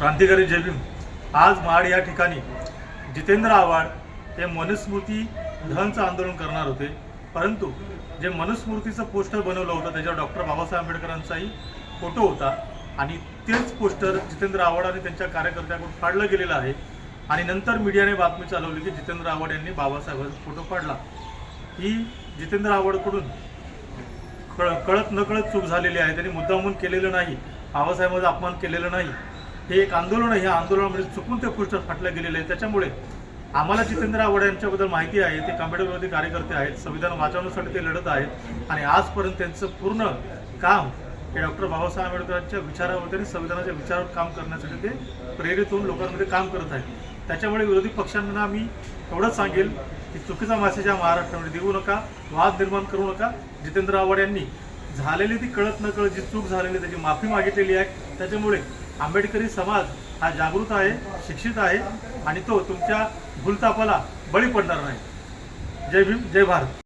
क्रांतिकारी जय आज महाड या ठिकाणी जितेंद्र आव्हाड हे मनुस्मृती धनचं आंदोलन करणार होते. परंतु जे मनुस्मृतीचं पोस्टर बनवलं होतं त्याच्यावर डॉक्टर बाबासाहेब आंबेडकरांचाही फोटो होता. आणि तेच पोस्टर जितेंद्र आव्हाड आणि त्यांच्या कार्यकर्त्याकडून फाडलं गेलेलं आहे. आणि नंतर मीडियाने बातमी चालवली की जितेंद्र आव्हाड यांनी बाबासाहेबांचा फोटो फाडला. ही जितेंद्र आव्हाडकडून कळ कळत नकळत चूक झालेली आहे. त्यांनी मुद्दामून केलेलं नाही. बाबासाहेबांचा अपमान केलेला नाही. हे एक आंदोलन आहे. या आंदोलनामध्ये चुकून ते पोस्टर फाटलं गेलेलं आहे त्याच्यामुळे आम्हाला जितेंद्र आव्हाड यांच्याबद्दल माहिती आहे. ते आंबेडकरवादी कार्यकर्ते आहेत. संविधान वाचवण्यासाठी ते लढत आहेत. आणि आजपर्यंत त्यांचं पूर्ण काम हे डॉक्टर बाबासाहेब आंबेडकरांच्या विचारावरती आणि संविधानाच्या विचारावर काम करण्यासाठी ते प्रेरित होऊन लोकांमध्ये काम करत आहेत. त्याच्यामुळे विरोधी पक्षांना मी एवढंच सांगेल की चुकीचा मेसेज हा महाराष्ट्रामध्ये देऊ नका वाद निर्माण करू नका. जितेंद्र आव्हाड यांनी झालेली ती कळत न कळत जी चूक झालेली त्याची माफी मागितलेली आहे. त्याच्यामुळे आंबेडकरी समाज हा जागृत आहे शिक्षित आहे आणि तो तुमच्या भूलतापाला बळी पडणार नाही. जय भीम जय भारत.